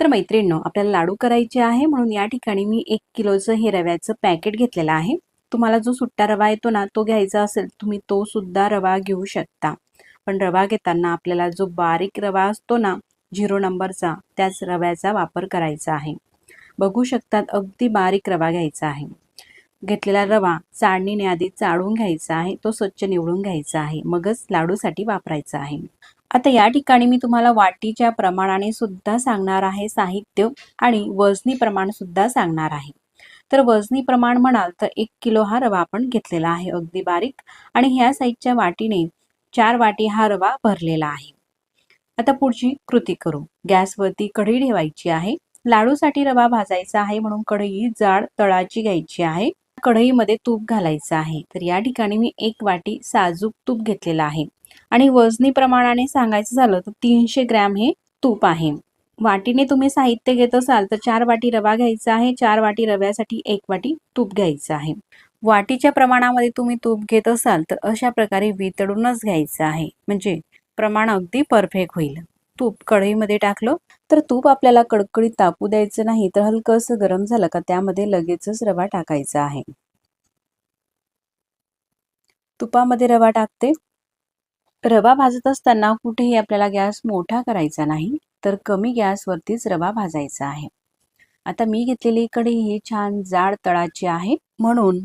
तर मैत्रिणींनो आपल्याला लाडू करायचे आहे म्हणून या ठिकाणी मी एक किलोचं हे रव्याचं पॅकेट घेतलेलं आहे. तुम्हाला जो सुट्टा रवा येतो ना तो घ्यायचा असेल तुम्ही तो सुद्धा रवा घेऊ शकता. पण रवा घेताना आपल्याला जो बारीक रवा असतो ना झिरो नंबरचा त्याच रव्याचा वापर करायचा आहे. बघू शकतात अगदी बारीक रवा घ्यायचा आहे. घेतलेला रवा चाळणीने आधी चाळून घ्यायचा आहे तो स्वच्छ निवडून घ्यायचा आहे. मगच लाडूसाठी वापरायचा आहे. आता या ठिकाणी मी तुम्हाला वाटीच्या प्रमाणाने सुद्धा सांगणार आहे साहित्य आणि वजनी प्रमाण सुद्धा सांगणार आहे. तर वजनी प्रमाण म्हणाल तर एक किलो हा रवा आपण घेतलेला आहे अगदी बारीक. आणि ह्या साईजच्या वाटीने चार वाटी हा रवा भरलेला आहे. आता पुढची कृती करू. गॅसवरती कढई ठेवायची आहे. लाडूसाठी रवा भाजायचा आहे म्हणून कढई जाड तळाची घ्यायची आहे. कढईमध्ये तूप घालायचं आहे. तर या ठिकाणी मी एक वाटी साजूक तूप घेतलेला आहे. आणि वजनी प्रमाणाने सांगायचं झालं तर तीनशे ग्रॅम हे तूप आहे. वाटीने तुम्ही साहित्य घेत असाल तर चार वाटी रवा घ्यायचा आहे. चार वाटी रव्यासाठी एक वाटी तूप घ्यायचं आहे. वाटीच्या प्रमाणामध्ये तुम्ही तूप घेत असाल तर अशा प्रकारे वितळूनच घ्यायचं आहे. म्हणजे प्रमाण अगदी परफेक्ट होईल. तूप कढईमध्ये टाकलं तर तूप आपल्याला कडकडीत तापू द्यायचं नाही तर हलकंसं गरम झालं का त्यामध्ये लगेचच रवा टाकायचा आहे. तुपामध्ये रवा टाकते. रवा भाजत असताना कुठेही आपल्याला गॅस मोठा करायचा नाही तर कमी गॅसवरतीच रवा भाजायचा आहे. आता मी घेतलेली कढई ही छान जाड तळाची आहे म्हणून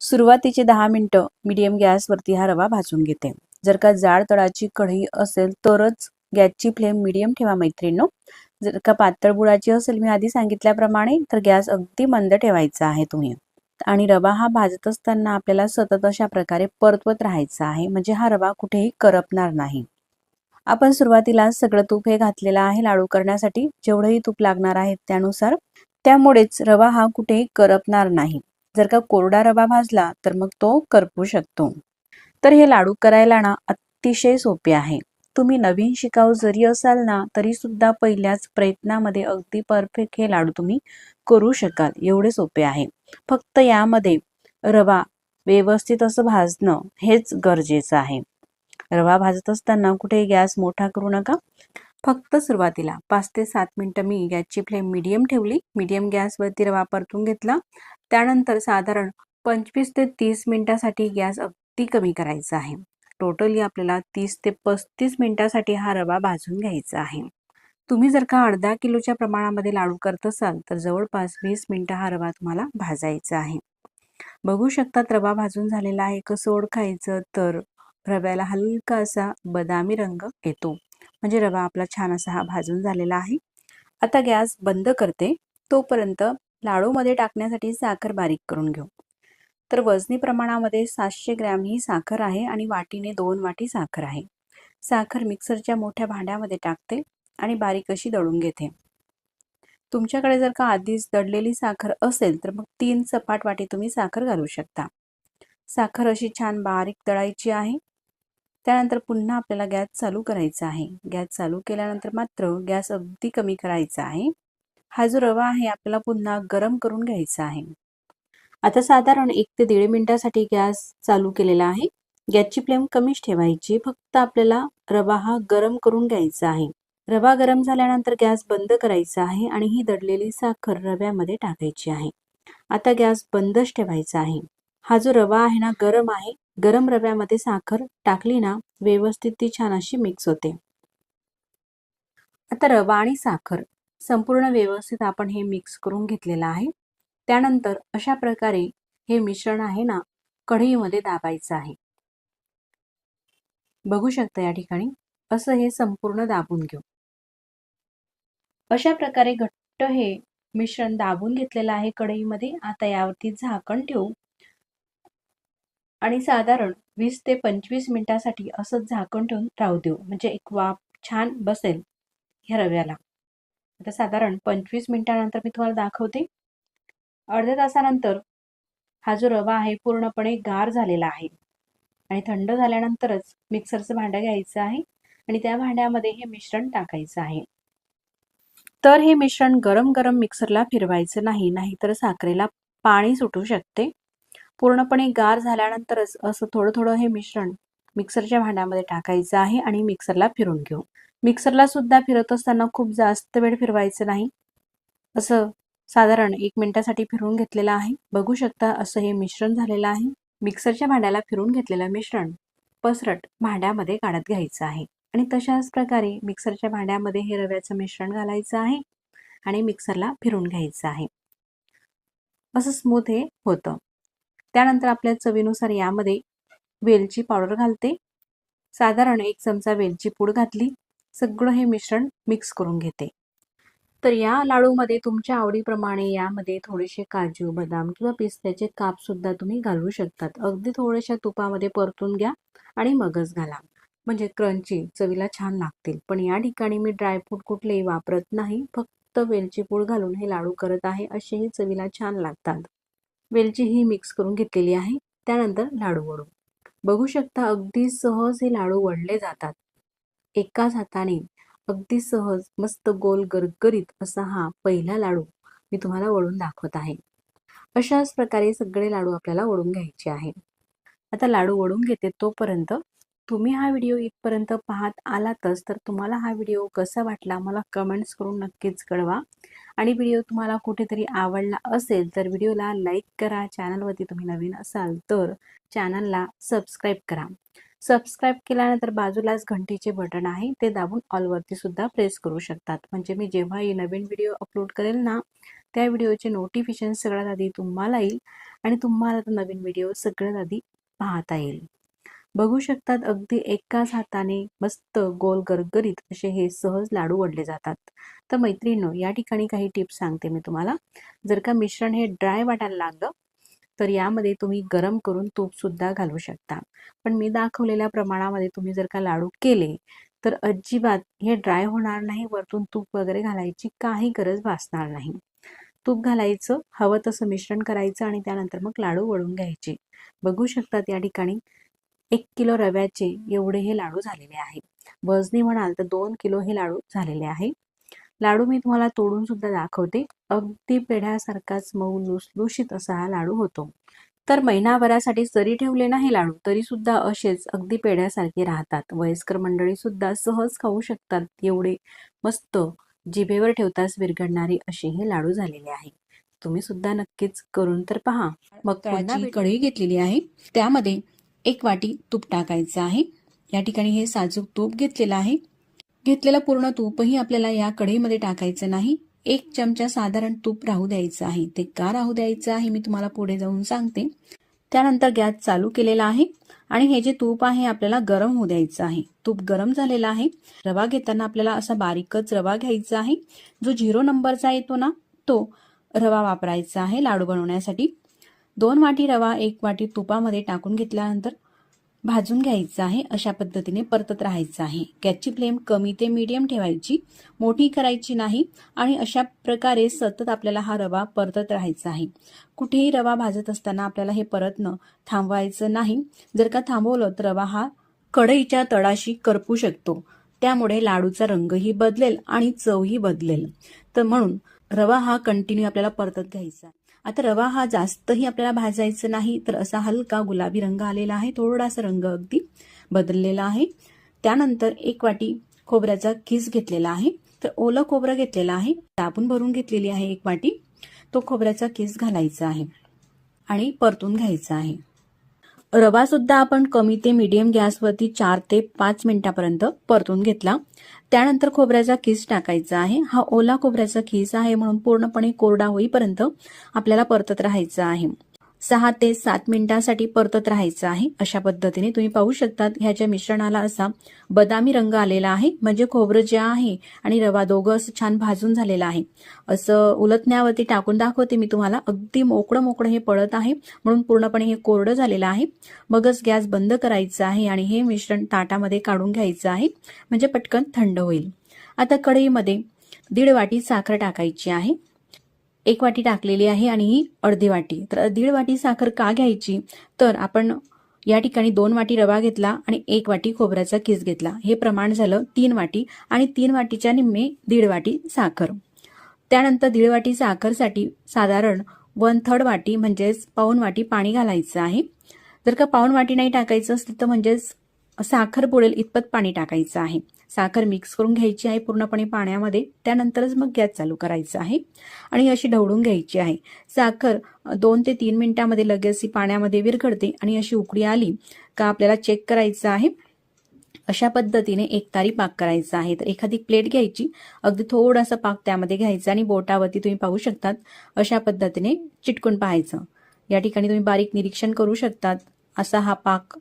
सुरुवातीचे दहा मिनटं मीडियम गॅसवरती हा रवा भाजून घेते. जर का जाड तळाची कढई असेल तरच गॅसची फ्लेम मीडियम ठेवा मैत्रिणीनो. जर का पातळ बुडाची असेल मी आधी सांगितल्याप्रमाणे तर गॅस अगदी मंद ठेवायचा आहे तुम्ही. आणि रवा हा भाजत असताना आपल्याला सतत अशा प्रकारे परतवत राहायचा आहे. म्हणजे हा रवा कुठेही करपणार नाही. आपण सुरुवातीला सगळं तूप हे घातलेलं आहे लाडू करण्यासाठी. जेवढंही तूप लागणार आहे त्यानुसार. त्यामुळेच रवा हा कुठेही करपणार नाही. जर का कोरडा रवा भाजला तर मग तो करपू शकतो. तर हे लाडू करायला ना अतिशय सोपे आहे. तुम्ही नवीन शिकाऊ जरी असाल ना तरी सुद्धा पहिल्याच प्रयत्नामध्ये अगदी परफेक्ट हे लाडू तुम्ही करू शकाल. एवढे सोपे आहे. फक्त यामध्ये रवा व्यवस्थित असं भाजणं हेच गरजेचं आहे. रवा भाजत असताना कुठे गॅस मोठा करू नका. फक्त सुरुवातीला पाच ते सात मिनटं मी गॅसची फ्लेम मीडियम ठेवली. मीडियम गॅसवरती रवा परतून घेतला. त्यानंतर साधारण पंचवीस ते तीस मिनिटासाठी गॅस अगदी कमी करायचा आहे. टोटली आपल्याला तीस ते पस्तीस मिनिटासाठी हा रवा भाजून घ्यायचा आहे. तुम्ही जर का अर्धा किलोच्या प्रमाणामध्ये लाडू करत असाल तर जवळपास वीस मिनटं हा रवा तुम्हाला भाजायचा आहे. बघू शकतात रवा भाजून झालेला आहे कसं ओळखायचं? तर रव्याला हलका असा बदामी रंग येतो. म्हणजे रवा आपला छान असा हा भाजून झालेला आहे. आता गॅस बंद करते. तोपर्यंत लाडूमध्ये टाकण्यासाठी साखर बारीक करून घेऊ. तर वजनी प्रमाणामध्ये सातशे ग्रॅम ही साखर आहे आणि वाटीने दोन वाटी साखर आहे. साखर मिक्सरच्या मोठ्या भांड्यामध्ये टाकते आणि बारीक अशी दळून घेते. तुमच्याकडे जर का आधीच दडलेली साखर असेल तर मग तीन सपाट वाटी तुम्ही साखर घालू शकता. साखर अशी छान बारीक दळायची आहे. त्यानंतर पुन्हा आपल्याला गॅस चालू करायचा आहे. गॅस चालू केल्यानंतर मात्र गॅस अगदी कमी करायचा आहे. हा जो रवा आहे आपल्याला पुन्हा गरम करून घ्यायचा आहे. आता साधारण एक ते दीड मिनिटासाठी गॅस चालू केलेला आहे. गॅसची फ्लेम कमीच ठेवायची. फक्त आपल्याला रवा हा गरम करून घ्यायचा आहे. रवा गरम झाल्यानंतर गॅस बंद करायचा आहे आणि ही दडलेली साखर रव्यामध्ये टाकायची आहे. आता गॅस बंदच ठेवायचा आहे. हा जो रवा आहे ना गरम आहे. गरम रव्यामध्ये साखर टाकली ना व्यवस्थित ती छान अशी मिक्स होते. आता रवा आणि साखर संपूर्ण व्यवस्थित आपण हे मिक्स करून घेतलेलं आहे. त्यानंतर अशा प्रकारे हे मिश्रण आहे ना कढईमध्ये दाबायचं आहे. बघू शकता या ठिकाणी असं हे संपूर्ण दाबून घेऊ. अशा प्रकारे घट्ट हे मिश्रण दाबून घेतलेलं आहे कढईमध्ये. आता यावरती झाकण ठेवू. आणि साधारण वीस ते पंचवीस मिनिटासाठी असंच झाकण ठेवून राहू देऊ. म्हणजे एक वाफ छान बसेल ह्या रव्याला. आता साधारण पंचवीस मिनिटानंतर मी तुम्हाला दाखवते. अर्ध्या तासानंतर हा जो रवा आहे पूर्णपणे गार झालेला आहे. आणि थंड झाल्यानंतरच मिक्सरचं भांडं घ्यायचं आहे आणि त्या भांड्यामध्ये हे मिश्रण टाकायचं आहे. तर हे मिश्रण गरम गरम मिक्सरला फिरवायचं नाही नाहीतर साखरेला पाणी सुटू शकते. पूर्णपणे गार झाल्यानंतरच असं थोडं थोडं हे मिश्रण मिक्सरच्या भांड्यामध्ये टाकायचं आहे आणि मिक्सरला फिरून घेऊ. मिक्सरला सुद्धा फिरत असताना खूप जास्त वेळ फिरवायचं नाही. असं साधारण एक मिनिटासाठी फिरवून घेतलेलं आहे. बघू शकता असं हे मिश्रण झालेलं आहे. मिक्सरच्या भांड्याला फिरून घेतलेलं मिश्रण पसरट भांड्यामध्ये काढत घ्यायचं आहे. आणि तशाच प्रकारे मिक्सरच्या भांड्यामध्ये हे रव्याचं मिश्रण घालायचं आहे आणि मिक्सरला फिरून घ्यायचं आहे. असं स्मूथ हे होतं. त्यानंतर आपल्या चवीनुसार यामध्ये वेलची पावडर घालते. साधारण एक चमचा वेलची पूड घातली. सगळं हे मिश्रण मिक्स करून घेते. तर या लाडूमध्ये तुमच्या आवडीप्रमाणे यामध्ये थोडेसे काजू बदाम किंवा पिस्त्याचे काप सुद्धा तुम्ही घालू शकतात. अगदी थोड्याशा तुपामध्ये परतून घ्या आणि मगच घाला. म्हणजे क्रंची चवीला छान लागतील. पण या ठिकाणी मी ड्रायफ्रूट कुठलेही वापरत नाही. फक्त वेलची पूड घालून हे लाडू करत आहे. असेही चवीला छान लागतात. वेलची ही मिक्स करून घेतलेली आहे. त्यानंतर लाडू वडू. बघू शकता अगदी सहज हे लाडू वळले जातात. एकाच हाताने अगदी सहज मस्त गोल गरगरीत असा हा पहिला लाडू मी तुम्हाला वळून दाखवत आहे. अशाच प्रकारे सगळे लाडू आपल्याला वळून घ्यायचे आहे. आता लाडू वळून घेते तोपर्यंत तुम्ही हा व्हिडिओ इथपर्यंत पाहत आलातच तर तुम्हाला हा व्हिडिओ कसा वाटला मला कमेंट्स करून नक्कीच कळवा. आणि व्हिडिओ तुम्हाला कुठेतरी आवडला असेल तर व्हिडिओला लाईक करा चॅनलवरती तुम्ही नवीन असाल तर चॅनलला सबस्क्राईब करा. सबस्क्राईब केल्यानंतर बाजूलाच घंटीचे बटन आहे ते दाबून ऑलवरती सुद्धा प्रेस करू शकतात. म्हणजे मी जेव्हाही नवीन व्हिडिओ अपलोड करेल ना त्या व्हिडिओचे नोटिफिकेशन सगळ्यात आधी तुम्हाला येईल आणि तुम्हाला तो नवीन व्हिडिओ सगळ्यात आधी पाहता येईल. बघू शकतात अगदी एकाच हाताने मस्त गोल गरगरीत असे हे सहज लाडू वडले जातात. तर मैत्रिणींनो या ठिकाणी काही टिप्स सांगते मी तुम्हाला. जर का मिश्रण हे ड्राय वाटायला लागलं तर यामध्ये तुम्ही गरम करून तूपसुद्धा घालू शकता. पण मी दाखवलेल्या प्रमाणामध्ये तुम्ही जर का लाडू केले तर अजिबात हे ड्राय होणार नाही वरतून तूप वगैरे घालायची काही गरज भासणार नाही. तूप घालायचं हवं तसं मिश्रण करायचं आणि त्यानंतर मग लाडू वळून घ्यायचे. बघू शकतात या ठिकाणी एक किलो रव्याचे एवढे हे लाडू झालेले आहे. वजनी म्हणाल तर दोन किलो हे लाडू झालेले आहे. लाडू मी तुम्हाला तोडून सुद्धा दाखवते. अगदी पेढ्यासारखाच मऊ लुसलुशीत असा हा लाडू होतो. तर महिनाभरासाठी जरी ठेवले नाही लाडू तरी सुद्धा असेच अगदी पेढ्यासारखे राहतात. वयस्कर मंडळी सुद्धा सहज खाऊ शकतात. एवढे मस्त जिभेवर ठेवताच विरघडणारे असे हे लाडू झालेले आहे. तुम्ही सुद्धा नक्कीच करून तर पहा. मग कढई घेतलेली आहे. त्यामध्ये एक वाटी तूप टाकायचं आहे. या ठिकाणी हे साजूक तूप घेतलेलं आहे. घेतलेलं पूर्ण तूपही आपल्याला या कढईमध्ये टाकायचं नाही. एक चमचा साधारण तूप राहू द्यायचं आहे. ते का राहू द्यायचं आहे मी तुम्हाला पुढे जाऊन सांगते. त्यानंतर गॅस चालू केलेला आहे आणि हे जे तूप आहे आपल्याला गरम होऊ द्यायचं आहे. तूप गरम झालेला आहे. रवा घेताना आपल्याला असा बारीकच रवा घ्यायचा आहे. जो झिरो नंबरचा येतो ना तो रवा वापरायचा आहे लाडू बनवण्यासाठी. दोन वाटी रवा एक वाटी तुपामध्ये टाकून घेतल्यानंतर भाजून घ्यायचं आहे अशा पद्धतीने परतत राहायचं आहे. गॅसची फ्लेम कमी ते मीडियम ठेवायची मोठी करायची नाही आणि अशा प्रकारे सतत आपल्याला हा रवा परतत राहायचा आहे. कुठेही रवा भाजत असताना आपल्याला हे परतणं थांबवायचं नाही. जर का थांबवलं तर रवा हा कढईच्या तळाशी करपू शकतो. त्यामुळे लाडूचा रंगही बदलेल आणि चवही बदलेल. तर म्हणून रवा हा कंटिन्यू आपल्याला परतत घ्यायचा आता रवा हा जास्तही आपल्याला भाजायचं नाही तर असा हलका गुलाबी रंग आलेला आहे थोडासा रंग अगदी बदललेला आहे. त्यानंतर एक वाटी खोबऱ्याचा किस घेतलेला आहे तर ओलं खोबरं घेतलेलं आहे. दाबून भरून घेतलेली आहे एक वाटी. तो खोबऱ्याचा किस घालायचा आहे आणि परतून घ्यायचा आहे. रवा सुद्धा आपण कमी ते मीडियम गॅसवरती चार ते पाच मिनिटापर्यंत परतून घेतला. त्यानंतर खोबऱ्याचा खीस टाकायचा आहे. हा ओला खोबऱ्याचा खीस आहे म्हणून पूर्णपणे कोरडा होईपर्यंत आपल्याला परतत राहायचं आहे. सहा ते सात मिनिटांसाठी परतत राहायचं आहे. अशा पद्धतीने तुम्ही पाहू शकतात ह्याच्या मिश्रणाला असा बदामी रंग आलेला आहे. म्हणजे खोबरं जे आहे आणि रवा दोघं असं छान भाजून झालेलं आहे. असं उलटण्यावरती टाकून दाखवते मी तुम्हाला. अगदी मोकळं मोकळं हे पडत आहे. म्हणून पूर्णपणे हे कोरडं झालेलं आहे. मगच गॅस बंद करायचं आहे आणि हे मिश्रण ताटामध्ये काढून घ्यायचं आहे. म्हणजे पटकन थंड होईल. आता कढईमध्ये दीड वाटी साखर टाकायची आहे. एक वाटी टाकलेली आहे आणि ही अर्धी वाटी. तर दीड वाटी साखर का घ्यायची? तर आपण या ठिकाणी दोन वाटी रवा घेतला आणि एक वाटी खोबऱ्याचा किस घेतला. हे प्रमाण झालं तीन वाटी आणि तीन वाटीच्या निम्मे दीड वाटी साखर. त्यानंतर दीड वाटी साखरसाठी साधारण वन थर्ड वाटी म्हणजेच पाऊन वाटी पाणी घालायचं आहे. जर का पाऊन वाटी नाही टाकायचं असलं तर म्हणजेच साखर बुडेल इतपत पाणी टाकायचं आहे. साखर मिक्स करून घ्यायची आहे पूर्णपणे पाण्यामध्ये. त्यानंतरच मग गॅस चालू करायचा आहे. आणि अशी ढवळून घ्यायची आहे. साखर दोन ते तीन मिनिटामध्ये लगेच ही पाण्यामध्ये विरघळते आणि अशी उकडी आली का आपल्याला चेक करायचं आहे. अशा पद्धतीने एक तारी पाक करायचा आहे. तर एखादी प्लेट घ्यायची. अगदी थोडासा पाक त्यामध्ये घ्यायचा आणि बोटावरती तुम्ही पाहू शकतात अशा पद्धतीने चिटकून पाहायचं. या ठिकाणी तुम्ही बारीक निरीक्षण करू शकतात. असा हा पाक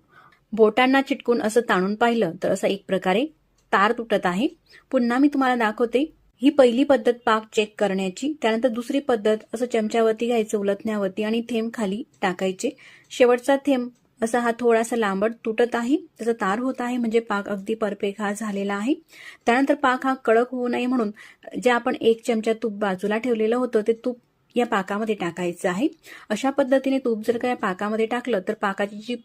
बोटांना चिटकून असं ताणून पाहिलं तर असं एक प्रकारे तार तुटत आहे. पुन्हा मी तुम्हाला दाखवते. ही पहिली पद्धत पाक चेक करण्याची त्यानंतर दुसरी पद्धत असं चमच्यावरती घ्यायचं उलटण्यावरती आणि थेंब खाली टाकायचे. शेवटचा थेंब असा हा थोडासा लांबट तुटत आहे. त्याचा तार होत आहे म्हणजे पाक अगदी परफेक्ट हा झालेला आहे. त्यानंतर पाक हा कडक होऊ नये म्हणून जे आपण एक चमचा तूप बाजूला ठेवलेलं होतं ते तूप या पाकामध्ये टाकायचं आहे. अशा पद्धतीने तूप जर का या पाकामध्ये टाकलं तर पाकाची जी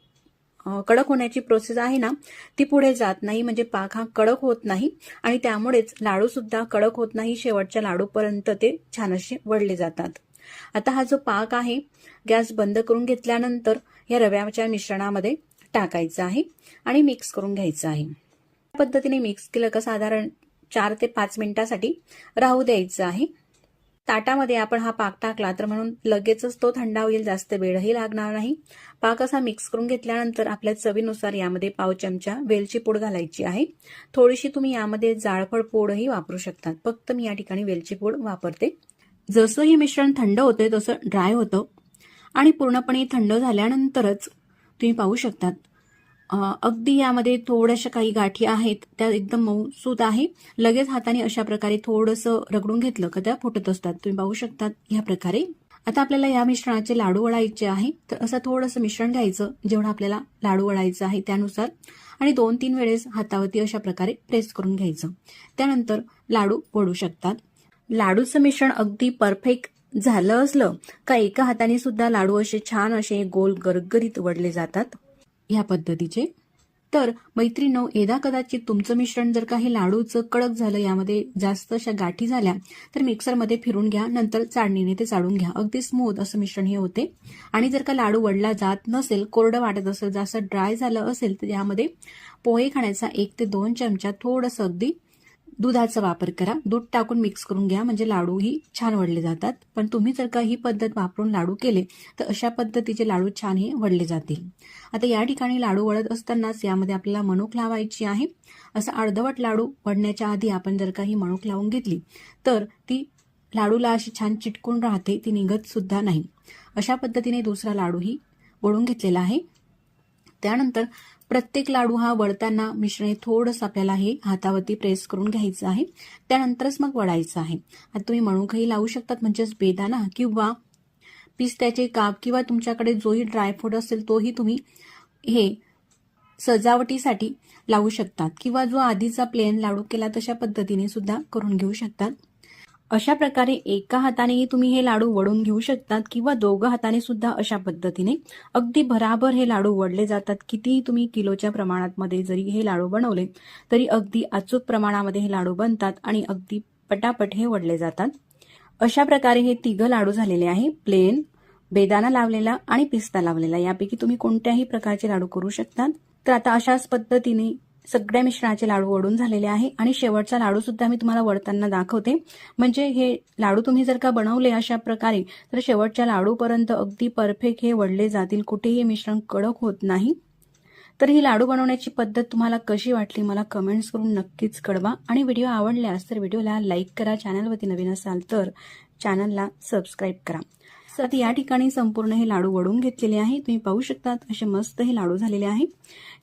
कडक होण्याची प्रोसेस आहे ना ती पुढे जात नाही. म्हणजे पाक हा कडक होत नाही आणि त्यामुळेच लाडू सुद्धा कडक होत नाही. शेवटच्या लाडूपर्यंत ते छान असे वळले जातात. आता हा जो पाक आहे गॅस बंद करून घेतल्यानंतर या रव्याच्या मिश्रणामध्ये टाकायचं आहे आणि मिक्स करून घ्यायचं आहे. पद्धतीने मिक्स केलं का साधारण चार ते पाच मिनिटासाठी राहू द्यायचं आहे. ताटामध्ये आपण हा पाक टाकला तर म्हणून लगेचच तो थंडा होईल जास्त वेळही लागणार नाही. पाक असा मिक्स करून घेतल्यानंतर आपल्या चवीनुसार यामध्ये पाव चमचा वेलची पूड घालायची आहे. थोडीशी तुम्ही यामध्ये जाळफळ पूडही वापरू शकतात. फक्त मी या ठिकाणी वेलची पूड वापरते. जसं हे मिश्रण थंड होतंय तसं ड्राय होतं. आणि पूर्णपणे थंड झाल्यानंतरच तुम्ही पाहू शकतात अगदी यामध्ये थोड्याशा काही गाठी आहेत त्या एकदम मऊसूत आहे. लगेच हाताने अशा प्रकारे थोडंसं रगडून घेतलं का त्या फुटत असतात. तुम्ही पाहू शकतात ह्या प्रकारे. आता आपल्याला या मिश्रणाचे लाडू वळायचे आहे. तर असं थोडंसं मिश्रण घ्यायचं जेवढं आपल्याला लाडू वळायचं आहे त्यानुसार. आणि दोन तीन वेळेस हातावरती अशा प्रकारे प्रेस करून घ्यायचं. त्यानंतर लाडू वळू शकतात. लाडूचं मिश्रण अगदी परफेक्ट झालं असलं का एका हाताने सुद्धा लाडू असे छान असे गोल गरगरीत वडले जातात. ह्या पद्धतीचे. तर मैत्रिणींनो एदा कदाचित तुमचं मिश्रण जर काही लाडूचं कडक झालं यामध्ये जास्त अशा गाठी झाल्या तर मिक्सरमध्ये फिरून घ्या नंतर चाळणीने ते चाळून घ्या. अगदी स्मूथ असं मिश्रण हे होते. आणि जर का लाडू वडला जात नसेल कोरडं वाटत असेल जास्त ड्राय झालं असेल तर यामध्ये पोहे खाण्याचा एक ते दोन चमचा थोडंसं अगदी दुधाचा वापर करा. दूध टाकून मिक्स करून घ्या. म्हणजे लाडूही छान वडले जातात. पण तुम्ही जर का ही पद्धत वापरून लाडू केले तर अशा पद्धतीचे लाडू छान हे वडले जातील. आता या ठिकाणी लाडू वळत असतानाच यामध्ये आपल्याला मणूक लावायची आहे. असं अर्धवट लाडू वडण्याच्या आधी आपण जर का ही मणूक लावून घेतली तर ती लाडूला अशी छान चिटकून राहते. ती निघत सुद्धा नाही. अशा पद्धतीने दुसरा लाडूही वळून घेतलेला आहे. त्यानंतर प्रत्येक लाडू हा वळताना मिश्रणे थोडंसं आपल्याला हे हातावरती प्रेस करून घ्यायचं आहे. त्यानंतरच मग वळायचं आहे. आता तुम्ही मणूकही लावू शकतात म्हणजेच बेदाना किंवा पिस्त्याचे काप किंवा तुमच्याकडे जोही ड्रायफ्रूट असेल तोही तुम्ही हे सजावटीसाठी लावू शकतात किंवा जो आधीचा प्लेन लाडू केला तशा पद्धतीने सुद्धा करून घेऊ शकतात. अशा प्रकारे एका हातानेही तुम्ही हे लाडू वडून घेऊ शकतात किंवा दोघं हाताने सुद्धा अशा पद्धतीने. अगदी भराभर हे लाडू वडले जातात. कितीही तुम्ही किलोच्या प्रमाणात मध्ये जरी हे लाडू बनवले तरी अगदी अचूक प्रमाणामध्ये हे लाडू बनतात आणि अगदी पटापट हे वडले जातात. अशा प्रकारे हे तिघं लाडू झालेले आहे. प्लेन बेदाना लावलेला आणि पिस्ता लावलेला. यापैकी तुम्ही कोणत्याही प्रकारचे लाडू करू शकतात. तर आता अशाच पद्धतीने सगळ्या मिश्रणाचे लाडू वडून झालेले आहे. आणि शेवटचा लाडू सुद्धा मी तुम्हाला वडताना दाखवते. म्हणजे हे लाडू तुम्ही जर का बनवले अशा प्रकारे तर शेवटच्या लाडूपर्यंत अगदी परफेक्ट हे वडले जातील. कुठेही मिश्रण कडक होत नाही. तर ही लाडू बनवण्याची पद्धत तुम्हाला कशी वाटली मला कमेंट्स करून नक्कीच कळवा. आणि व्हिडिओ आवडल्यास तर व्हिडिओला लाईक करा. चॅनलवरती नवीन असाल तर चॅनलला सबस्क्राईब करा. तर या ठिकाणी संपूर्ण हे लाडू वडून घेतलेले आहे. तुम्ही पाहू शकतात असे मस्त हे लाडू झालेले आहे.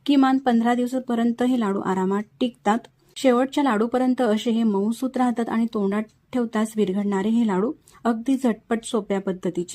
किमान पंधरा दिवसापर्यंत हे लाडू आरामात टिकतात. शेवटच्या लाडूपर्यंत असे हे मऊसूत राहतात आणि तोंडात ठेवताच विरघडणारे हे लाडू अगदी झटपट सोप्या पद्धतीचे